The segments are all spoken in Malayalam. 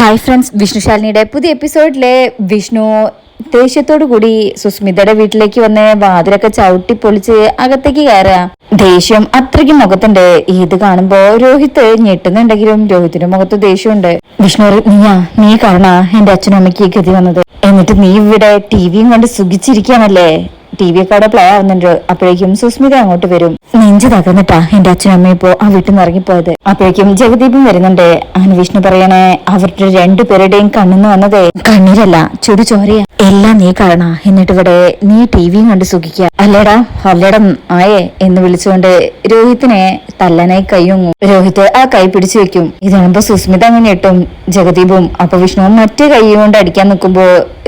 ഹായ് ഫ്രണ്ട്സ് വിഷ്ണുശാലിനിയുടെ പുതിയ എപ്പിസോഡിലെ വിഷ്ണു ദേഷ്യത്തോടു കൂടി സുസ്മിതയുടെ വീട്ടിലേക്ക് വന്ന് വാതിലൊക്കെ ചവിട്ടി പൊളിച്ച് അകത്തേക്ക് കയറുക. ദേഷ്യം അത്രയ്ക്ക് മുഖത്തുണ്ട്. ഇത് കാണുമ്പോ രോഹിത് ഞെട്ടുന്നുണ്ടെങ്കിലും രോഹിത്തിന്റെ മുഖത്ത് ദേഷ്യമുണ്ട്. വിഷ്ണു നീയാ നീ കാരണ എന്റെ അച്ഛനും അമ്മയ്ക്ക് ഗതി വന്നത്. എന്നിട്ട് നീ ഇവിടെ ടി വിയും കണ്ട് സുഖിച്ചിരിക്കാണല്ലേ ടി വി ഒക്കെ അവിടെ പ്ലേ ആവുന്നുണ്ട്. അപ്പോഴേക്കും സുസ്മിത അങ്ങോട്ട് വരും. നെഞ്ചു തകർന്നിട്ടാ എന്റെ അച്ഛനും അമ്മയും ഇപ്പോ ആ വീട്ടിൽ നിന്ന് ഇറങ്ങിപ്പോയത്. അപ്പോഴേക്കും ജഗദീപും വരുന്നുണ്ട്. അങ്ങനെ വിഷ്ണു പറയണേ അവരുടെ രണ്ടുപേരുടെയും കണ്ണെന്ന് വന്നതേ. കണ്ണീരല്ല ചുടു ചോരയാ. എല്ലാം നീ കാണാ. എന്നിട്ട് ഇവിടെ നീ ടി വിയും കണ്ട് സുഖിക്കുക അല്ലേടാ അല്ലേടം ആയേ എന്ന് വിളിച്ചുകൊണ്ട് രോഹിത്തിനെ തല്ലനായി കൈയൊങ്ങും രോഹിത് ആ കൈ പിടിച്ചു വെക്കും. ഇതാകുമ്പോ സുസ്മിത അങ്ങനെ ഇട്ടും ജഗദീപും. അപ്പൊ വിഷ്ണുവും മറ്റേ കൈ കൊണ്ട് അടിക്കാൻ നിൽക്കുമ്പോ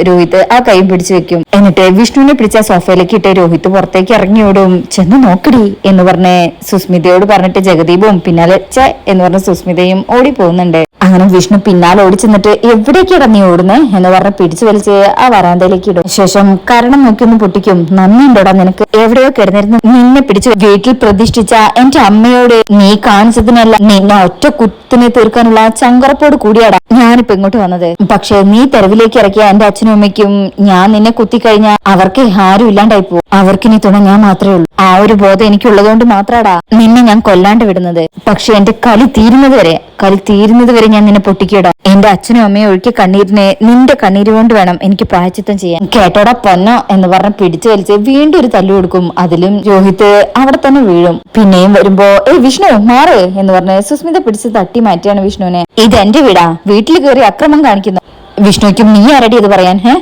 രോഹിത് ആ കൈ പിടിച്ചു വെക്കും. എന്നിട്ട് വിഷ്ണുവിനെ പിടിച്ച സോഫയിലേക്ക് ഇട്ട് രോഹിത് പുറത്തേക്ക് ഇറങ്ങി ഓടും. ചെന്ന് നോക്കടി എന്ന് പറഞ്ഞ് സുസ്മിതയോട് പറഞ്ഞിട്ട് ജഗദീപും പിന്നാലെ ച എന്ന് പറഞ്ഞ സുസ്മിതയും ഓടി പോകുന്നുണ്ട് അങ്ങനെ വിഷ്ണു പിന്നാലെ ഓടി ചെന്നിട്ട് എവിടേക്കാണ് നീ ഓടുന്നേ എന്ന് പറഞ്ഞ് പിടിച്ചു വലിച്ച് ആ വരാന്തയിലേക്ക് ഇടും. ശേഷം കരണം നോക്കി ഒന്ന് പൊട്ടിക്കും. നന്ദിയുണ്ടോടാ നിനക്ക്? എവിടെയോ കിടന്നിരുന്ന് നിന്നെ പിടിച്ചു വീട്ടിൽ പ്രതിഷ്ഠിച്ച എന്റെ അമ്മയോട് നീ കാണിച്ചതിനല്ല നിന്നെ ഒറ്റ കുത്തിനെ തീർക്കാനുള്ള ചങ്കറപ്പോട് കൂടിയാടാ ഞാനിപ്പോ ഇങ്ങോട്ട് വന്നത്. പക്ഷെ നീ തെരുവിലേക്ക് ഇറക്കിയ എന്റെ അച്ഛനും അമ്മയ്ക്കും ഞാൻ നിന്നെ കുത്തിക്കഴിഞ്ഞാൽ അവർക്ക് ആരും ഇല്ലാണ്ടായി പോകും അവർക്ക് ഇനി തുണ ഞാൻ മാത്രമേ ഉള്ളൂ. ആ ഒരു ബോധം എനിക്കുള്ളതുകൊണ്ട് മാത്രാടാ നിന്നെ ഞാൻ കൊല്ലാണ്ട് വിടുന്നത്. പക്ഷെ എന്റെ കളി തീരുന്നത് വരെ കളി തീരുന്നത് വരെ ഞാൻ നിന്നെ പൊട്ടിക്കിടാം. എന്റെ അച്ഛനും അമ്മയും ഒഴുക്കിയ കണ്ണീരിനെ നിന്റെ കണ്ണീര് കൊണ്ട് വേണം എനിക്ക് പ്രായച്ചിത്തം ചെയ്യാൻ. കേട്ടോടാ പൊന്നോ എന്ന് പറഞ്ഞ് പിടിച്ചു വലിച്ച് വീണ്ടും ഒരു തല്ലു കൊടുക്കും. അതിലും രോഹിത് അവിടെ തന്നെ വീഴും. പിന്നെയും വരുമ്പോ ഏ വിഷ്ണു മാറ് എന്ന് പറഞ്ഞ് സുസ്മിത പിടിച്ച് തട്ടി മാറ്റിയാണ് വിഷ്ണുവിനെ. ഇത് എന്റെ വീടാ. വീട്ടിൽ കയറി അക്രമം കാണിക്കുന്നു. വിഷ്ണുക്കും നീ ആരടി ഇത് പറയാൻ? ഹേ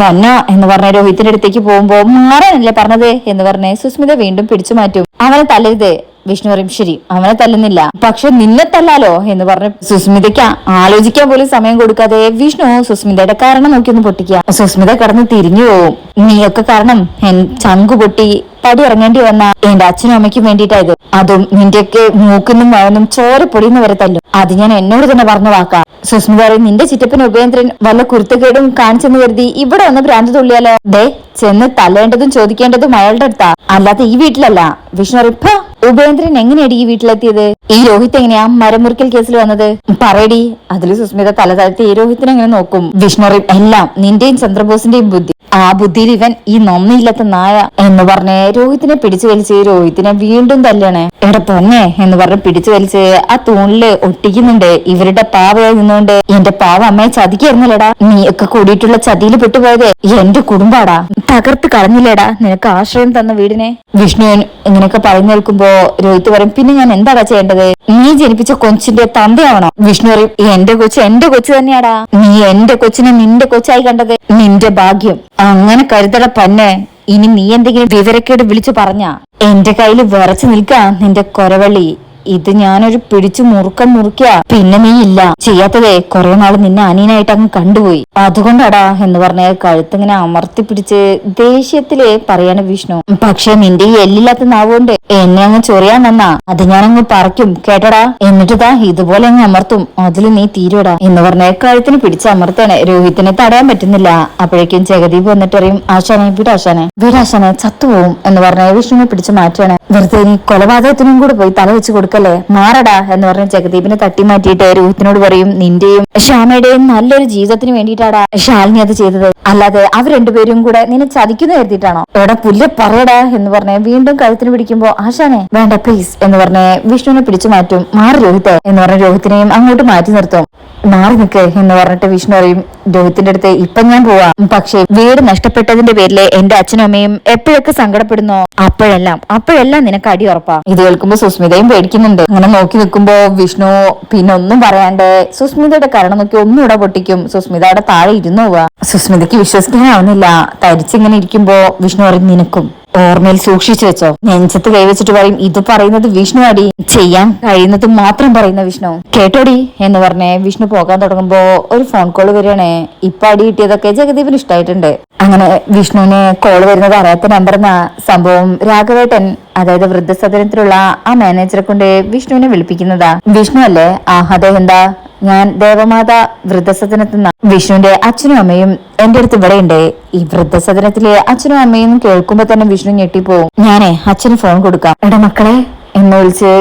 പൊന്ന എന്ന് പറഞ്ഞ രോഹിത്തിന്റെ അടുത്തേക്ക് പോകുമ്പോ മാറാനല്ലേ പറഞ്ഞത് എന്ന് പറഞ്ഞ് സുസ്മിത വീണ്ടും പിടിച്ചു മാറ്റും. അവനെ തല്ലരുത് വിഷ്ണു പറയും ശരി അവനെ തല്ലുന്നില്ല. പക്ഷെ നിന്നെ തല്ലാലോ? എന്ന് പറഞ്ഞ് സുസ്മിതയ്ക്ക് ആലോചിക്കാൻ പോലും സമയം കൊടുക്കാതെ വിഷ്ണു സുസ്മിതയുടെ കാരണം നോക്കിയൊന്ന് പൊട്ടിക്കുക. സുസ്മിത കടന്ന് തിരിഞ്ഞു പോവും. നീയൊക്കെ കാരണം ചങ്കു പൊട്ടി പടി ഇറങ്ങേണ്ടി വന്ന എന്റെ അച്ഛനും അമ്മയ്ക്കും വേണ്ടിയിട്ടായത് അതും നിന്റെയൊക്കെ മൂക്കുന്നും വഴന്നും ചോര പൊടിയുന്ന വരെ തല്ലും. അത് ഞാൻ എന്നോട് തന്നെ പറഞ്ഞു വാക്കാ. സുസ്മിത പറയും നിന്റെ ചിറ്റപ്പൻ ഉപേന്ദ്രൻ വല്ല കുരുത്തക്കേടും കാണിച്ചെന്ന് കരുതി ഇവിടെ ഒന്ന് ഭ്രാന്ത് തുള്ളിയാലോ? ദേ ചെന്ന് തല്ലേണ്ടതും ചോദിക്കേണ്ടതും അയാളുടെ അടുത്താ. അല്ലാതെ ഈ വീട്ടിലല്ല. വിഷ്ണു "ഫ, ഉപേന്ദ്രൻ എങ്ങനെയാടി ഈ വീട്ടിലെത്തിയത്? ഈ രോഹിത് എങ്ങനെയാ മരമുറിക്കൽ കേസിൽ വന്നത്? പറയടി അതിൽ സുസ്മിത തല താഴ്ത്തി ഈ രോഹിത്തിനെ എങ്ങനെ നോക്കും? വിഷ്ണു എല്ലാം നിന്റെയും ചന്ദ്രബോസിന്റെയും ബുദ്ധി. ആ ബുദ്ധിയിൽ ഇവൻ ഈ നന്ദിയില്ലാത്ത നായ എന്ന് പറഞ്ഞ് രോഹിത്തിനെ പിടിച്ചു വലിച്ച് രോഹിത്തിനെ വീണ്ടും തല്ലണേ. എടാ പൊന്നെ എന്ന് പറഞ്ഞ് പിടിച്ചു വലിച്ച് ആ തൂണിൽ ഒട്ടിക്കുന്നുണ്ട്. ഇവരുടെ പാവയായി നിന്നുകൊണ്ട് എന്റെ പാവ അമ്മയെ ചതിക്കായിരുന്നല്ലേടാ? നീയൊക്കെ കൂടിയിട്ടുള്ള ചതിയിൽ പെട്ടുപോയത് എന്റെ കുടുംബാടാ. തകർത്ത് കളഞ്ഞില്ലേടാ? നിനക്ക് ആശ്രയം തന്ന വീടിനെ? വിഷ്ണു ഇങ്ങനെയൊക്കെ പറഞ്ഞു നിൽക്കുമ്പോ രോഹിത് പറയും പിന്നെ ഞാൻ എന്താടാ ചെയ്യേണ്ടത്? നീ ജനിപ്പിച്ച കൊച്ചിന്റെ തന്തയാവണോ. വിഷ്ണു പറയും എന്റെ കൊച്ചു എന്റെ കൊച്ചു തന്നെയാടാ. നീ എന്റെ കൊച്ചിനെ നിന്റെ കൊച്ചായി കണ്ടത് നിന്റെ ഭാഗ്യം. അങ്ങനെ കരുതട പന്നെ ഇനി നീ എന്തെങ്കിലും വിവരക്കേട് വിളിച്ചു പറഞ്ഞ എന്റെ കയ്യിൽ വിറച്ചു നിൽക്കാ നിന്റെ കൊരവള്ളി. ഇത് ഞാനൊരു പിടിച്ചു മുറുക്കം മുറുക്കിയ. പിന്നെ നീ ഇല്ല. ചെയ്യാത്തതേ കുറെ നാൾ നിന്നെ അനിയനായിട്ട് അങ്ങ് കണ്ടുപോയി. അതുകൊണ്ടാടാ എന്ന് പറഞ്ഞ കഴുത്തിങ്ങനെ അമർത്തി പിടിച്ച് ദേഷ്യത്തിൽ പറയാണ് വിഷ്ണു. പക്ഷെ നിന്റെ ഈ എല്ലില്ലാത്ത നാവുകൊണ്ട് എന്നെ അങ്ങ് ചൊറിയാൻ നന്നാ അത് ഞാനങ്ങ് പറിക്കും കേട്ടടാ? എന്നിട്ട് താ ഇതുപോലെ അങ്ങ് അമർത്തും. അതിൽ നീ തീരുടാ എന്ന് പറഞ്ഞ കഴുത്തിന് പിടിച്ച് അമർത്താണ് രോഹിത്തിനെ തടയാൻ പറ്റുന്നില്ല. അപ്പോഴേക്കും ജഗദീപ് വന്നിട്ടറിയും ആശാനെ വീടാശാനെ വീടാശാനെ ചത്തുപോകും എന്ന് പറഞ്ഞ വിഷ്ണുവിനെ പിടിച്ച് മാറ്റുകയാണ്. വെറുതെ നീ കൊലപാതകത്തിനും കൂടെ പോയി തല വെച്ച് കൊടുക്കല്ലേ? മാറടാ എന്ന് പറഞ്ഞ് ജഗദീപിനെ തട്ടി മാറ്റിയിട്ട് രോഹിത്തിനോട് പറയും നിന്റെയും ശ്യാമയുടെയും നല്ലൊരു ജീവിതത്തിന് വേണ്ടിയിട്ടാടാ ശാലിനി അത് ചെയ്തത്. അല്ലാതെ അവർ രണ്ടുപേരും കൂടെ നിന്നെ ചതിക്കുന്ന കരുതിയിട്ടാണോ? എവിടെ പുല്ല് പറയടാ എന്ന് പറഞ്ഞ് വീണ്ടും കഴുത്തിന് പിടിക്കുമ്പോ ആശാനെ വേണ്ട പ്ലീസ് എന്ന് പറഞ്ഞ് വിഷ്ണുവിനെ പിടിച്ചു മാറ്റും. മാറി രോഹിത് എന്ന് പറഞ്ഞ രോഹിത്തിനെയും അങ്ങോട്ട് മാറ്റി നിർത്തും. മാറി നിൽക്ക് എന്ന് പറഞ്ഞിട്ട് വിഷ്ണു പറയും രോഹിത്തിന്റെ അടുത്ത് ഇപ്പൊ ഞാൻ പോവാ. പക്ഷേ വീട് നഷ്ടപ്പെട്ടതിന്റെ പേരിൽ എന്റെ അച്ഛനും അമ്മയും എപ്പോഴൊക്കെ സങ്കടപ്പെടുന്നോ? അപ്പോഴെല്ലാം അപ്പോഴെല്ലാം നിനക്ക് അടി ഉറപ്പാ. ഇത് കേൾക്കുമ്പോ സുസ്മിതയും പേടിക്കുന്നുണ്ട്. അങ്ങനെ നോക്കി നിൽക്കുമ്പോ വിഷ്ണു പിന്നെ ഒന്നും പറയാണ്ട് സുസ്മിതയുടെ കരണം നോക്കി ഒന്നുകൂടെ പൊട്ടിക്കും. സുസ്മിത അവിടെ താഴെ ഇരുന്നു പോവാ. സുസ്മിതയ്ക്ക് വിശ്വസിക്കാനാവുന്നില്ല. തരിച്ചിങ്ങനെ ഇരിക്കുമ്പോ വിഷ്ണു പറയും നിനക്കും ഓർമ്മയിൽ സൂക്ഷിച്ചു വെച്ചോ. നെഞ്ചത്ത് കൈവച്ചിട്ട് പറയും ഇത് പറയുന്നത് വിഷ്ണു അടി ചെയ്യാൻ കഴിയുന്നത് മാത്രം പറയുന്ന വിഷ്ണു. കേട്ടോടി എന്ന് പറഞ്ഞേ വിഷ്ണു പോകാൻ തുടങ്ങുമ്പോ ഒരു ഫോൺ കോൾ വരികയാണേ. ഇപ്പൊ അടി കിട്ടിയതൊക്കെ ജഗദീപിന് ഇഷ്ടമായിട്ടുണ്ട് അങ്ങനെ വിഷ്ണുവിന് കോൾ വരുന്നത് അറിയാത്ത നമ്പർ എന്നാ സംഭവം രാഘവേട്ടൻ അതായത് വൃദ്ധസദനത്തിലുള്ള ആ മാനേജറെ കൊണ്ട് വിഷ്ണുവിനെ വിളിപ്പിക്കുന്നതാ. വിഷ്ണു അല്ലേ? ആ അതെ എന്താ ഞാൻ ദേവമാത വൃദ്ധസദനത്തിൽ നിന്ന്. വിഷ്ണുവിന്റെ അച്ഛനും അമ്മയും എന്റെ അടുത്ത് ഇവിടെ ഉണ്ട്. ഈ വൃദ്ധസദനത്തിലെ അച്ഛനും അമ്മയും കേൾക്കുമ്പോ തന്നെ വിഷ്ണു ഞെട്ടിപ്പോവും. ഞാനേ അച്ഛന് ഫോൺ കൊടുക്കാം. എടാ മക്കളെ എന്ന് വിളിച്ച്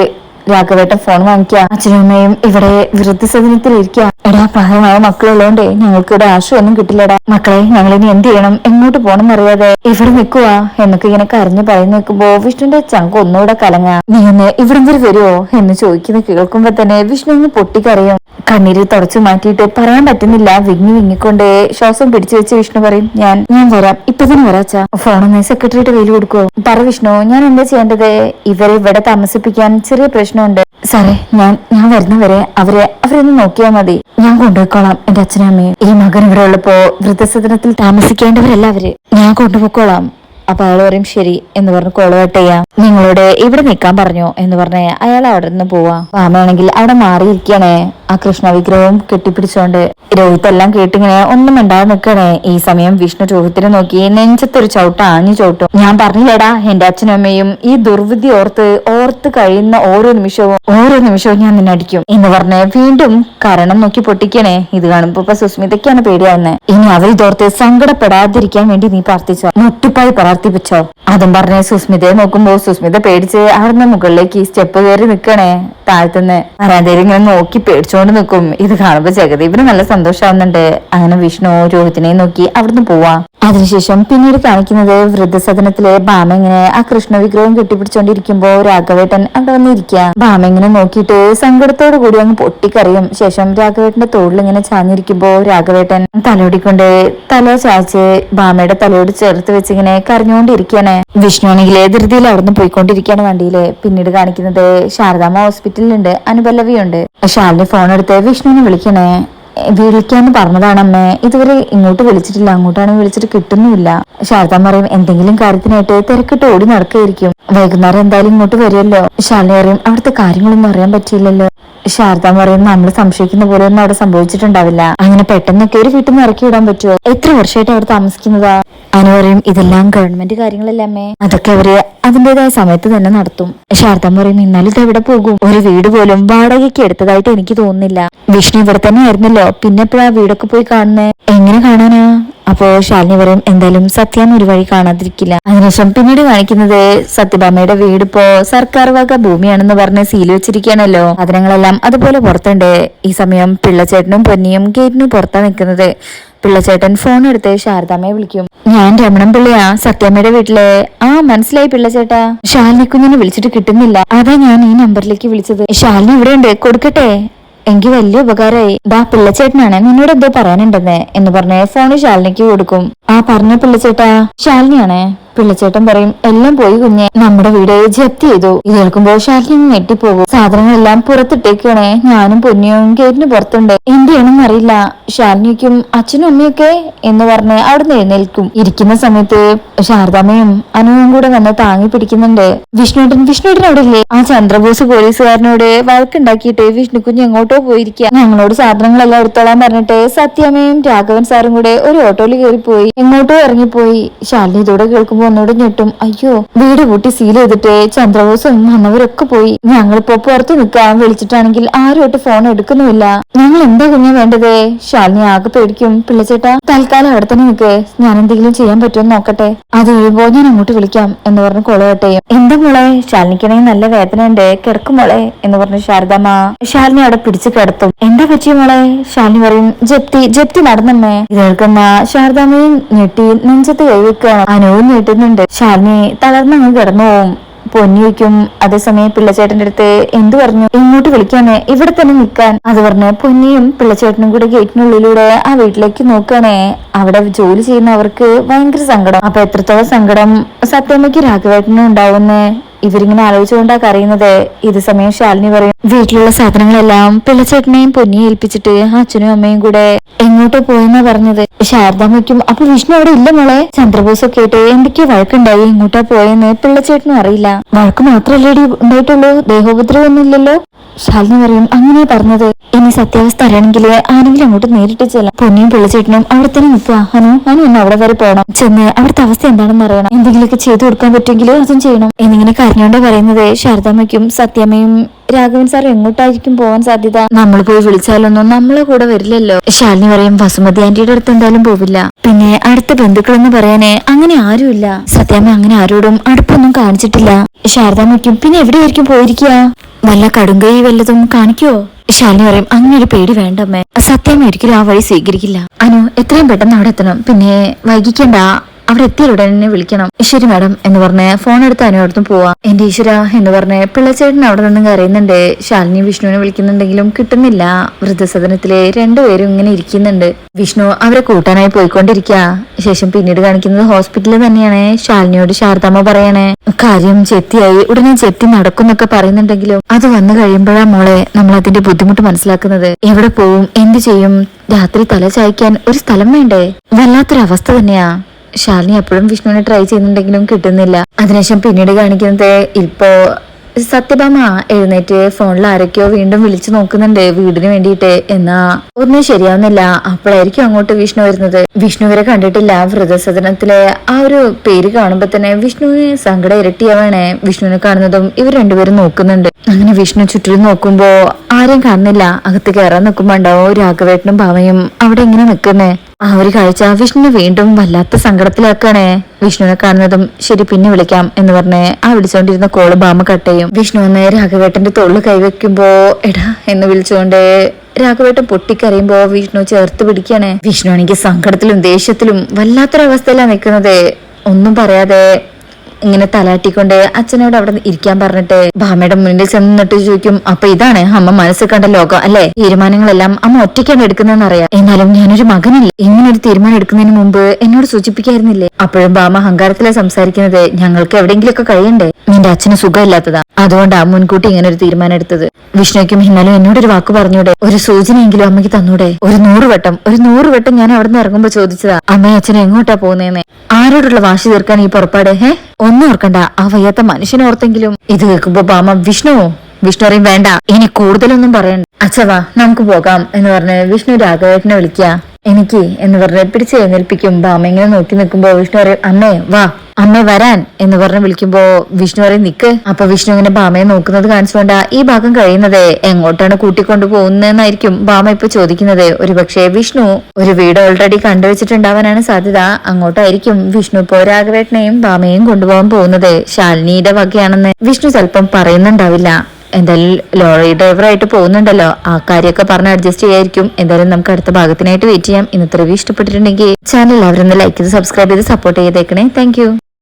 രാഘവേട്ടൻ ഫോൺ വാങ്ങിക്കുക അച്ഛനും അമ്മയും ഇവിടെ വൃദ്ധസദനത്തിലിരിക്കുക എടാ പ്രായമായ മക്കളുള്ളതുകൊണ്ടേ ഞങ്ങൾക്ക് ഇവിടെ ആശുവൊന്നും കിട്ടില്ലടാ. മക്കളെ ഞങ്ങൾ ഇനി എന്ത് ചെയ്യണം? എങ്ങോട്ട് പോകണം എന്നറിയാതെ ഇവിടെ നിൽക്കുക എന്നൊക്കെ ഇങ്ങനെ കരഞ്ഞു പറയുന്ന നിൽക്കുമ്പോ വിഷ്ണുന്റെ ചങ്ക് ഒന്നുകൂടെ കലങ്ങ. നീ ഒന്ന് ഇവിടെ വരെ വരുമോ എന്ന് ചോദിക്കുന്നത് കേൾക്കുമ്പോ തന്നെ വിഷ്ണു ഒന്ന് പൊട്ടിക്കറിയും കണ്ണീര് തുടച്ചു മാറ്റിയിട്ട് പറയാൻ പറ്റുന്നില്ല. വിങ്ങി വിങ്ങിക്കൊണ്ട് ശ്വാസം പിടിച്ചു വെച്ച് വിഷ്ണു പറയും ഞാൻ ഞാൻ വരാം. ഇപ്പൊ തന്നെ വരാച്ചാ ഫോണൊന്ന് സെക്രട്ടറിയുടെ കയ്യിൽ കൊടുക്കുവോ? പറ വിഷ്ണു ഞാൻ എന്താ ചെയ്യേണ്ടത്? ഇവരെ ഇവിടെ താമസിപ്പിക്കാൻ ചെറിയ പ്രശ്നമുണ്ട്. സാറേ ഞാൻ ഞാൻ വരുന്നവരെ അവരെ അവരൊന്ന് നോക്കിയാൽ മതി. ഞാൻ കൊണ്ടുപോയിക്കോളാം എന്റെ അച്ഛനും അമ്മയും ഈ മകൻ ഇവിടെ ഉള്ളപ്പോ വൃദ്ധസദനത്തിൽ താമസിക്കേണ്ടവരല്ല അവർ. ഞാൻ കൊണ്ടുപോയിക്കോളാം. അപ്പൊ അയാൾ പറയും ശരി എന്ന് പറഞ്ഞ് കോൾ ചെയ്യാം. നിങ്ങളോട് ഇവിടെ നിൽക്കാൻ പറഞ്ഞു എന്ന് പറഞ്ഞ് അയാൾ അവിടെ നിന്ന് പോവാ. വാമയാണെങ്കിൽ അവിടെ മാറിയിരിക്കണേ ആ കൃഷ്ണ വിഗ്രഹവും കെട്ടിപ്പിടിച്ചോണ്ട് രോഹിത് എല്ലാം കേട്ടിങ്ങനെ ഒന്നും മിണ്ടാതെ നിൽക്കണേ. ഈ സമയം വിഷ്ണു രോഹിത്തിനെ നോക്കി നെഞ്ചത്തൊരു ചവിട്ട ആഞ്ഞു ചവിട്ടും. ഞാൻ പറഞ്ഞില്ലേടാ എന്റെ അച്ഛനും അമ്മയും ഈ ദുർവിധി ഓർത്ത് ഓർത്ത് കഴിയുന്ന ഓരോ നിമിഷവും ഓരോ നിമിഷവും ഞാൻ നിന്നെ അടിക്കും എന്ന് പറഞ്ഞ് വീണ്ടും കാരണം നോക്കി പൊട്ടിക്കണേ. ഇത് കാണുമ്പോ ഇപ്പൊ സുസ്മിതയ്ക്കാണ് പേടിയാവുന്നത് ഇനി അവർ ഇതോർത്ത് സങ്കടപ്പെടാതിരിക്കാൻ വേണ്ടി നീ പ്രാർത്ഥിച്ചോ. മുട്ടിപ്പായി പ്രാർത്ഥിപ്പിച്ചോ അതും പറഞ്ഞ് സുസ്മിതയെ നോക്കുമ്പോ സുസ്മിത പേടിച്ച് അവിടുന്ന് മുകളിലേക്ക് സ്റ്റെപ്പ് കയറി നിക്കണേ താഴ്ത്തുന്ന് അനാന്തേരി ഇങ്ങനെ നോക്കി പേടിച്ചോണ്ട് നിൽക്കും ഇത് കാണുമ്പോ ജഗദീപിന് നല്ല സന്തോഷാവുന്നുണ്ട്. അങ്ങനെ വിഷ്ണു രോഹിത്തിനെ നോക്കി അവിടുന്ന് പോവാ. അതിനുശേഷം പിന്നീട് കാണിക്കുന്നത് വൃദ്ധസദനത്തിലെ ബാമ ആ കൃഷ്ണ വിഗ്രഹം കെട്ടിപ്പിടിച്ചോണ്ടിരിക്കുമ്പോ രാഘവേട്ടൻ അവിടെ വന്നിരിക്കുക ഇങ്ങനെ നോക്കിയിട്ട് സങ്കടത്തോടു കൂടി അങ്ങ് പൊട്ടിക്കറിയും. ശേഷം രാഘവേട്ടന്റെ തോളിൽ ഇങ്ങനെ ചാഞ്ഞിരിക്കുമ്പോ രാഘവേട്ടൻ തലോടിക്കൊണ്ട് തല ചാച്ച് ബാമയുടെ തലയോട് ചേർത്ത് വെച്ച് ഇങ്ങനെ കരഞ്ഞുകൊണ്ടിരിക്കുകയാണ് വിഷ്ണു ആണെങ്കിൽ ധൃതിയിൽ അവിടുന്ന് പോയിക്കൊണ്ടിരിക്കുകയാണ് വണ്ടിയിൽ. പിന്നീട് കാണിക്കുന്നത് ശാരദാമ്മ ഹോസ്പിറ്റലിലുണ്ട്. അനുപല്ലവിയുണ്ട്. ശാലിനി ഫോൺ എടുത്ത് വിഷ്ണുവിനെ വിളിക്കണേ. വിളിക്കാന്ന് പറഞ്ഞതാണ് അമ്മേ. ഇതുവരെ ഇങ്ങോട്ട് വിളിച്ചിട്ടില്ല. അങ്ങോട്ടാണെങ്കിൽ വിളിച്ചിട്ട് കിട്ടുന്നുമില്ല. ശാരദ പറയും എന്തെങ്കിലും കാര്യത്തിനായിട്ട് തിരക്കിട്ട് ഓടി നടക്കുകയായിരിക്കും. വൈകുന്നേരം എന്തായാലും ഇങ്ങോട്ട് വരുമല്ലോ. ശാലിനി പറയും അവിടുത്തെ കാര്യങ്ങളൊന്നും അറിയാൻ പറ്റിയില്ലല്ലോ. ശാരദ പറയും നമ്മൾ സംശയിക്കുന്ന പോലെ ഒന്നും അവിടെ സംഭവിച്ചിട്ടുണ്ടാവില്ല. അങ്ങനെ പെട്ടെന്നൊക്കെ ഒരു വീട്ടിൽ നിന്ന് ഇറക്കി വിടാൻ പറ്റുമോ? എത്ര വർഷമായിട്ട് അവിടെ താമസിക്കുന്നതാ? അനു പറയും ഇതെല്ലാം ഗവൺമെന്റ് കാര്യങ്ങളല്ലേ അമ്മേ. അതൊക്കെ അവർ അതിന്റേതായ സമയത്ത് തന്നെ നടത്തും. ശാരദ പറയും ഇന്നലെ ഇത് എവിടെ പോകും? ഒരു വീട് പോലും വാടകയ്ക്ക് എടുത്തതായിട്ട് എനിക്ക് തോന്നുന്നില്ല. വിഷ്ണു ഇവിടെ തന്നെ ആയിരുന്നല്ലോ. പിന്നെ എപ്പോഴാ വീടൊക്കെ പോയി കാണുന്നേ? എങ്ങനെ കാണാനാ? അപ്പോ ശാലിനി പറയും എന്തായാലും സത്യാൻ ഒരു വഴി കാണാതിരിക്കില്ല. അതിനുശേഷം പിന്നീട് കാണിക്കുന്നത് സത്യഭാമയുടെ വീട് ഇപ്പോ സർക്കാർ വക ഭൂമിയാണെന്ന് പറഞ്ഞ് സീൽ വെച്ചിരിക്കുകയാണല്ലോ. സാധനങ്ങളെല്ലാം അതുപോലെ പുറത്തുണ്ട്. ഈ സമയം പിള്ളച്ചേട്ടനും പൊന്നിയും ഗേറ്റിന് പുറത്താ നിൽക്കുന്നത്. പിള്ളച്ചേട്ടൻ ഫോൺ എടുത്ത് ശാരദാമ്മയെ വിളിക്കും. ഞാൻ രമണൻ പിള്ളയാ സത്യമ്മയുടെ വീട്ടിലെ. ആ മനസ്സിലായി പിള്ളച്ചേട്ടാ. ശാലിനി കുഞ്ഞിനെ വിളിച്ചിട്ട് കിട്ടുന്നില്ല. അതാ ഞാൻ ഈ നമ്പറിലേക്ക് വിളിച്ചത്. ശാലിനി ഇവിടെ ഉണ്ട് കൊടുക്കട്ടെ? എനിക്ക് വലിയ ഉപകാരമായി ദാ പിള്ളച്ചേട്ടനാണ് നിന്നോട് എന്തോ പറയാനുണ്ടെന്ന് എന്ന് പറഞ്ഞ് ഫോണ് ശാലിനിക്ക് കൊടുക്കും. ആ പറഞ്ഞ പിള്ളച്ചേട്ടാ ശാലിനിയാണേ. പിള്ളച്ചേട്ടൻ പറയും എല്ലാം പോയി കുഞ്ഞെ നമ്മുടെ വീട് ജപ്തി ചെയ്തു. ഇത് കേൾക്കുമ്പോൾ ശാലിനി ഞെട്ടിപ്പോകും. സാധനങ്ങളെല്ലാം പുറത്തിട്ടേക്കണേ ഞാനും പൊന്നിയും ഗേറ്റിന് പുറത്തുണ്ട്. എന്റെയാണെന്ന് അറിയില്ല. ശാലിനിക്കും അച്ഛനും അമ്മയൊക്കെ എന്ന് പറഞ്ഞ് അവിടുന്ന് എഴുന്നേൽക്കും. ഇരിക്കുന്ന സമയത്ത് ശാരദാമ്മയും അനുവും കൂടെ വന്ന് താങ്ങി പിടിക്കുന്നുണ്ട്. വിഷ്ണുട്ടൻ വിഷ്ണുട്ടൻ അവിടെ ഇല്ലേ ആ ചന്ദ്രബോസ് പോലീസുകാരനോട് വഴക്കുണ്ടാക്കിയിട്ട് വിഷ്ണു കുഞ്ഞ് എങ്ങോട്ടോ പോയിരിക്കുക ഞങ്ങളോട് സാധനങ്ങളെല്ലാം എടുത്തോളാൻ പറഞ്ഞിട്ട് സത്യാമ്മയും രാഘവൻ സാറും കൂടെ ഒരു ഓട്ടോയിൽ കയറിപ്പോയി. എങ്ങോട്ടോ ഇറങ്ങിപ്പോയി. ശാലിനി ഇതോടെ കേൾക്കുമ്പോ ഞെട്ടും അയ്യോ വീട് കൂട്ടി സീൽ ചെയ്തിട്ട് ചന്ദ്രബോസും വന്നവരൊക്കെ പോയി. ഞങ്ങളിപ്പോ പുറത്ത് നിൽക്കാൻ വിളിച്ചിട്ടാണെങ്കിൽ ആരുമായിട്ട് ഫോൺ എടുക്കുന്നുമില്ല. ഞങ്ങൾ എന്താ കുഞ്ഞാ വേണ്ടത്? ശാലിനി ആകെ പേടിക്കും. പിള്ളച്ചേട്ടാ തൽക്കാലം അവിടെ തന്നെ നിൽക്ക്. ഞാൻ എന്തെങ്കിലും ചെയ്യാൻ പറ്റുമെന്ന് നോക്കട്ടെ. അത് കഴിയുമ്പോ ഞാൻ അങ്ങോട്ട് വിളിക്കാം എന്ന് പറഞ്ഞ് കൊളയട്ടെ എന്താ മോളെ? ശാലിനിക്കാണെങ്കിൽ നല്ല വേദന ഉണ്ട് കിടക്കും മോളെ എന്ന് പറഞ്ഞ് ശാരദാമ്മ. ശാലിനി അവിടെ പിടിച്ച് കിടത്തും. എന്താ പറ്റിയ മോളെ? ശാലിനി പറയും. ജപ്തി ജപ്തി നടന്നമ്മേ. ഇത് കേൾക്കുന്ന ശാരദാമ്മയും ഞെട്ടി നെഞ്ചത്ത് കൈവെക്കുകയാണ് അനുവും ഞെട്ടുന്നുണ്ട് ശാലിനി തളർന്നങ്ങ് കിടന്നു പോവും പൊന്നി വയ്ക്കും അതേസമയം പിള്ളച്ചേട്ടന്റെ അടുത്ത് എന്തു പറഞ്ഞു? ഇങ്ങോട്ട് വിളിക്കാനേ ഇവിടെ തന്നെ നിൽക്കാൻ. അത് പറഞ്ഞ് പൊന്നിയും പിള്ളച്ചേട്ടനും കൂടെ ഗേറ്റിനുള്ളിലൂടെ ആ വീട്ടിലേക്ക് നോക്കുകയാണേ. അവിടെ ജോലി ചെയ്യുന്നവർക്ക് ഭയങ്കര സങ്കടം. അപ്പൊ എത്രത്തോളം സങ്കടം സത്യമ്മയ്ക്ക് രാഘവേട്ടനും ഉണ്ടാവുന്നേ ഇവരിങ്ങനെ ആലോചിച്ചുകൊണ്ടാ കറിയുന്നത് ഇത് സമയം ശാലിനി പറയും. വീട്ടിലുള്ള സാധനങ്ങളെല്ലാം പിള്ളച്ചേട്ടനെയും പൊന്നിയെ ഏൽപ്പിച്ചിട്ട് അച്ഛനും അമ്മയും കൂടെ എങ്ങോട്ടോ പോയെന്നാ പറഞ്ഞത്? ശാരദാമ്മയ്ക്കും അപ്പൊ വിഷ്ണു അവിടെ ഇല്ല മോളെ? ചന്ദ്രബോസൊക്കെ ആയിട്ട് എന്തൊക്കെയോ വഴക്കുണ്ടായി. എങ്ങോട്ടാ പോയെന്ന് പിള്ളച്ചേട്ടനും അറിയില്ല. വഴക്ക് മാത്രല്ലേ ഉണ്ടായിട്ടുള്ളൂ. ദേഹോപദ്രവൊന്നും ഇല്ലല്ലോ? ശാലിനി പറയും അങ്ങനെയാ പറഞ്ഞത്. ഇനി സത്യാവസ്ഥ അറിയണമെങ്കിൽ ആരെങ്കിലും അങ്ങോട്ട് നേരിട്ട് ചെല്ലാം പൊന്നിയും പൊള്ളിച്ചേട്ടനും അവിടെ തന്നെ നിൽക്കുക. അനു അനു ഒന്ന് അവിടെ വരെ പോകണം ചെന്ന് അവിടുത്തെ അവസ്ഥ എന്താണെന്ന് അറിയണം. എന്തെങ്കിലുമൊക്കെ ചെയ്തു കൊടുക്കാൻ പറ്റുമെങ്കിൽ അതും ചെയ്യണം. എന്നിങ്ങനെ കരഞ്ഞോണ്ട് പറയുന്നത് ശാരദാമ്മയ്ക്കും സത്യാമ്മയും രാഘവൻ സാർ എങ്ങോട്ടായിരിക്കും പോവാൻ സാധ്യത? നമ്മൾ പോയി വിളിച്ചാലൊന്നും നമ്മളെ കൂടെ വരില്ലല്ലോ. ശാലിനി പറയും വസുമതി ആന്റിയുടെ അടുത്ത് എന്തായാലും പോവില്ല. പിന്നെ അടുത്ത ബന്ധുക്കളെന്ന് പറയാനേ അങ്ങനെ ആരുമില്ല. സത്യാമ്മ അങ്ങനെ ആരോടും അടുപ്പൊന്നും കാണിച്ചിട്ടില്ല. ശാരദാമ്മയ്ക്കും പിന്നെ എവിടെയായിരിക്കും പോയിരിക്കുക? നല്ല കടുങ്കൈ വല്ലതും കാണിക്കോ ശാലിനി പറയും അങ്ങനെ ഒരു പേടി വേണ്ടമ്മേ സത്യം ഒരിക്കലും ആ വഴി സ്വീകരിക്കില്ല. അനു എത്രയും പെട്ടെന്ന് അവിടെ എത്തണം. പിന്നെ വൈകിക്കണ്ട അവിടെ എത്തിയ ഉടനെ വിളിക്കണം. ശരി മാഡം എന്ന് പറഞ്ഞ് ഫോൺ എടുത്ത് അനുവടത്തും പോവാ. എന്റെ ഈശ്വര എന്ന് പറഞ്ഞ് പിള്ളച്ചേട്ടൻ അവിടെ നിന്നും കരയുന്നുണ്ട്. ശാലിനി വിഷ്ണുവിനെ വിളിക്കുന്നുണ്ടെങ്കിലും കിട്ടുന്നില്ല. വൃദ്ധസദനത്തിലെ രണ്ടുപേരും ഇങ്ങനെ ഇരിക്കുന്നുണ്ട്. വിഷ്ണു അവരെ കൂട്ടാനായി പോയിക്കൊണ്ടിരിക്കുക ശേഷം പിന്നീട് കാണിക്കുന്നത് ഹോസ്പിറ്റലിൽ തന്നെയാണ്. ശാലിനിയോട് ശാരദാമ്മ പറയണേ കാര്യം ചെത്തിയായി. ഉടനെ ചെത്തി നടക്കുന്നൊക്കെ പറയുന്നുണ്ടെങ്കിലും അത് വന്നു കഴിയുമ്പോഴാ മോളെ നമ്മൾ അതിന്റെ ബുദ്ധിമുട്ട് മനസ്സിലാക്കുന്നത്. എവിടെ പോവും? എന്ത് ചെയ്യും? രാത്രി തല ചായ്ക്കാൻ ഒരു സ്ഥലം വേണ്ടേ? വല്ലാത്തൊരവസ്ഥ തന്നെയാ. ശാലിനി എപ്പോഴും വിഷ്ണുവിനെ ട്രൈ ചെയ്യുന്നുണ്ടെങ്കിലും കിട്ടുന്നില്ല. അതിനുശേഷം പിന്നീട് കാണിക്കുന്നത് ഇപ്പോ സത്യഭാമ എഴുന്നേറ്റ് ഫോണിൽ ആരൊക്കെയോ വീണ്ടും വിളിച്ചു നോക്കുന്നുണ്ട്. വീടിന് വേണ്ടിയിട്ട് എന്നാ ഒന്നും ശരിയാവുന്നില്ല. അപ്പോഴായിരിക്കും അങ്ങോട്ട് വിഷ്ണു വരുന്നത്. വിഷ്ണു വരെ കണ്ടിട്ടില്ല. വ്രതസദനത്തിലെ ആ ഒരു പേര് കാണുമ്പോ തന്നെ വിഷ്ണുവിന് സങ്കടം ഇരട്ടിയാവാണ്. വിഷ്ണുവിനെ കാണുന്നതും ഇവർ രണ്ടുപേരും നോക്കുന്നുണ്ട്. അങ്ങനെ വിഷ്ണു ചുറ്റിലും നോക്കുമ്പോ ആരെയും കാണുന്നില്ല. അകത്ത് കയറാൻ നിൽക്കുമ്പോ ഉണ്ടാവും രാഘവേട്ടനും ഭാവയും അവിടെ ഇങ്ങനെ നിൽക്കുന്നേ ആ ഒരു കാഴ്ച വിഷ്ണു വീണ്ടും വല്ലാത്ത സങ്കടത്തിലാക്കണേ വിഷ്ണുവിനെ കാണുന്നതും ശരി പിന്നെ വിളിക്കാം എന്ന് പറഞ്ഞ് ആ വിളിച്ചുകൊണ്ടിരുന്ന കോൾ ബാമ കട്ട് ചെയ്യും. വിഷ്ണു അന്ന് രാഘവേട്ടന്റെ തൊള്ളു കൈവെക്കുമ്പോ എടാ എന്ന് വിളിച്ചുകൊണ്ട് രാഘവേട്ടൻ പൊട്ടിക്കറിയുമ്പോ വിഷ്ണു ചേർത്ത് പിടിക്കണേ വിഷ്ണു ആണെങ്കിൽ സങ്കടത്തിലും ദേഷ്യത്തിലും വല്ലാത്തൊരവസ്ഥയിലാണ് നിൽക്കുന്നത്. ഒന്നും പറയാതെ ഇങ്ങനെ തലാട്ടിക്കൊണ്ട് അച്ഛനോട് അവിടെ ഇരിക്കാൻ പറഞ്ഞിട്ട് ഭാമയുടെ മുന്നിൽ ചെന്നിട്ട് ചോദിക്കും അപ്പൊ ഇതാണ് അമ്മ മനസ്സിൽ കണ്ട ലോകം അല്ലെ? തീരുമാനങ്ങളെല്ലാം അമ്മ ഒറ്റയ്ക്കാണ് എടുക്കുന്നതെന്ന് അറിയാം എന്നാലും ഞാനൊരു മകനില്ല? ഇങ്ങനെ ഒരു തീരുമാനം എടുക്കുന്നതിന് മുമ്പ് എന്നോട് സൂചിപ്പിക്കായിരുന്നില്ലേ? അപ്പോഴും ഭാമ അഹങ്കാരത്തിലെ സംസാരിക്കുന്നത്. ഞങ്ങൾക്ക് എവിടെയെങ്കിലുമൊക്കെ കഴിയണ്ടേ? നിന്റെ അച്ഛന് സുഖമില്ലാത്തതാ. അതുകൊണ്ടാ മുൻകൂട്ടി ഇങ്ങനെ ഒരു തീരുമാനം എടുത്തത്. വിഷ്ണുക്കും ഹിമാലും എന്നോട് ഒരു വാക്ക് പറഞ്ഞൂടെ? ഒരു സൂചനയെങ്കിലും അമ്മയ്ക്ക് തന്നൂടെ? ഒരു നൂറ് വട്ടം. ഒരു നൂറ് വട്ടം ഞാൻ നിന്ന് ഇറങ്ങുമ്പോ ചോദിച്ചതാ അമ്മയും അച്ഛനും എങ്ങോട്ടാ പോകുന്നേന്ന്? ആരോടുള്ള വാശി തീർക്കാൻ ഈ പുറപ്പാട് ഹേ? ഒന്നും ഓർക്കണ്ട. ആ വയ്യാത്ത മനുഷ്യനോർത്തെങ്കിലും ഇത് കേൾക്കുമ്പോ ബാമ വിഷ്ണു വിഷ്ണു പറയും വേണ്ട. ഇനി കൂടുതലൊന്നും പറയണ്ട. അച്ഛവാ നമുക്ക് പോകാം എന്ന് പറഞ്ഞ് വിഷ്ണു രാഘവേട്ടനെ വിളിക്കുക. എനിക്ക് എന്ന് പറഞ്ഞ് പിടിച്ച് എഴുന്നേൽപ്പിക്കും. ബാമ ഇങ്ങനെ നോക്കി നിൽക്കുമ്പോ വിഷ്ണു പറയും അമ്മേ വാ. അമ്മേ വരാൻ എന്ന് പറഞ്ഞ് വിളിക്കുമ്പോ വിഷ്ണു പറയും നിക്ക്. അപ്പൊ വിഷ്ണു ഇങ്ങനെ ബാമയെ നോക്കുന്നത് കാണിച്ചുകൊണ്ട് ഈ ഭാഗം കഴിയുന്നത് എങ്ങോട്ടാണ് കൂട്ടിക്കൊണ്ടു പോകുന്നതെന്നായിരിക്കും ബാമ ഇപ്പൊ ചോദിക്കുന്നത്. ഒരുപക്ഷെ വിഷ്ണു ഒരു വീട് ഓൾറെഡി കണ്ടുവച്ചിട്ടുണ്ടാവാനാണ് സാധ്യത. അങ്ങോട്ടായിരിക്കും വിഷ്ണു ഇപ്പോ രാഘവേട്ടനെയും ബാമയെയും കൊണ്ടുപോകാൻ പോകുന്നത്. ശാലിനിയുടെ വകയാണെന്ന് വിഷ്ണു ചിലപ്പം പറയുന്നുണ്ടാവില്ല. എന്തായാലും ലോറി ഡ്രൈവറായിട്ട് പോകുന്നുണ്ടല്ലോ. ആ കാര്യമൊക്കെ പറഞ്ഞ് അഡ്ജസ്റ്റ് ചെയ്യായിരിക്കും. എന്തായാലും നമുക്ക് അടുത്ത ഭാഗത്തിനായിട്ട് വെയിറ്റ് ചെയ്യാം. ഇന്നത്തെ റിവ്യൂ ഇഷ്ടപ്പെട്ടിട്ടുണ്ടെങ്കിൽ ചാനൽ എല്ലാവരും ലൈക്ക് ചെയ്ത് സബ്സ്ക്രൈബ് ചെയ്ത് സപ്പോർട്ട് ചെയ്തേക്കണേ. താങ്ക്